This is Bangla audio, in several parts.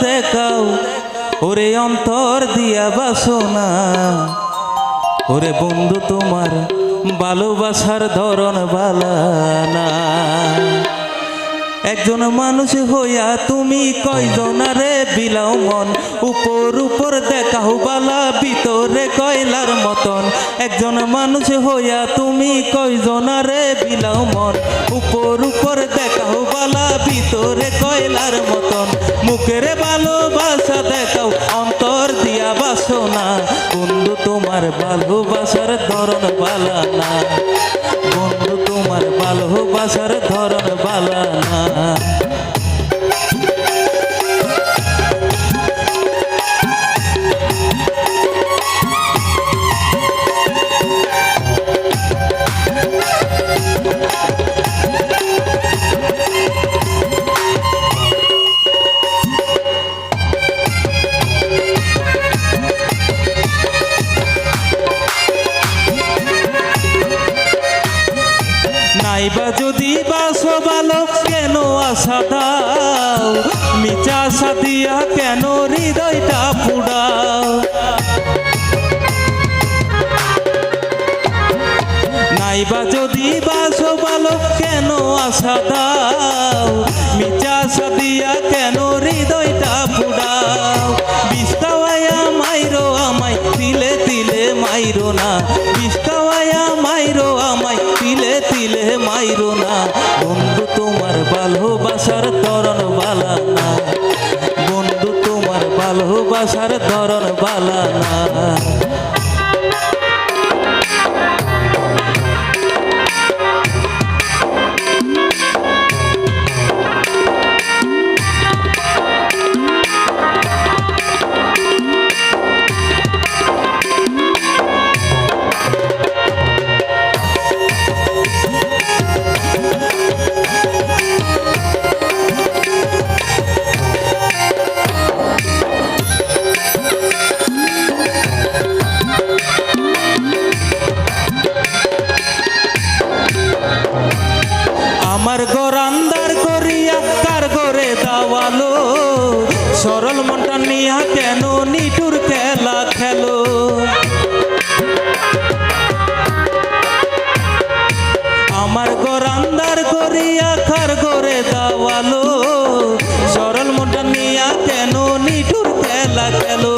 দেখাও। ওরে অন্তর দিয়া বাসনা। ওরে বন্ধু, তোমার ভালোবাসার ধরন বালানা। একজন মানুষ হইয়া তুমি কয়জনারে বিলাও মন? উপর উপর দেখাও বালা, ভিতরে কয়লার মতন। একজন মানুষ হইয়া তুমি কয়জনারে বিলাও মন? উপর উপর দেখাও বালা, ভিতরে কয়লার মতন। মুখের ভালোবাসা বন্ধু তোমার ভালোবাসার ধরন পালানা বন্ধু তোমার ভালোবাসার ধরন নাইবা যদি বাস ভালো কেন আশা দাও? মিচা আশা কেন হৃদয়টা পুড়াও? নাইবা যদি বাস ভালো কেন আশা দাও? মিচা আশা কেন হৃদয়টা পুড়াও? বিস্তাওয়ায়া মাইরো, আমায় তিলে তিলে মাইরো না। বন্ধু তোমার ভালোবাসার তরণ বালা না। বন্ধু তোমার ভালোবাসার ধরন বালা না। দাওয়ালো সরল মনটা নিয়া কেন নিটুর খেলা খেলো? আমার ঘর আন্দার করিয়া কার ঘরে দাওয়ালো। সরল মনটা নিয়া কেন নিটুর খেলা খেলো?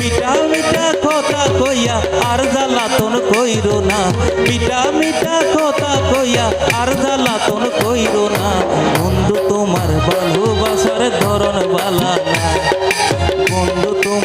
মিঠা মিঠা কথা কইয়া আর জ্বালাতন কইরো না। মিঠা মিঠা কথা কইয়া আর জ্বালাতন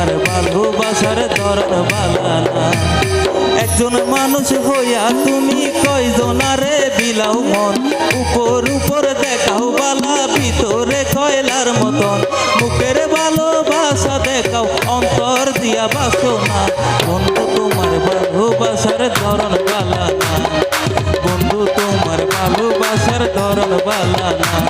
তোমার ভালোবাসার ধরন বালা না একজন মানুষ হইয়া তুমি কয়জনারে বিলাও মন? উপর উপর দেখাও বালা, ভিতরে কয়লার মতন। মুখের ভালোবাসা দেখাও, অন্তর দিয়া বাসো না। বন্ধু, তোমার ভালোবাসার ধরন বালা না বন্ধু, তোমার ভালোবাসার ধরন বালা না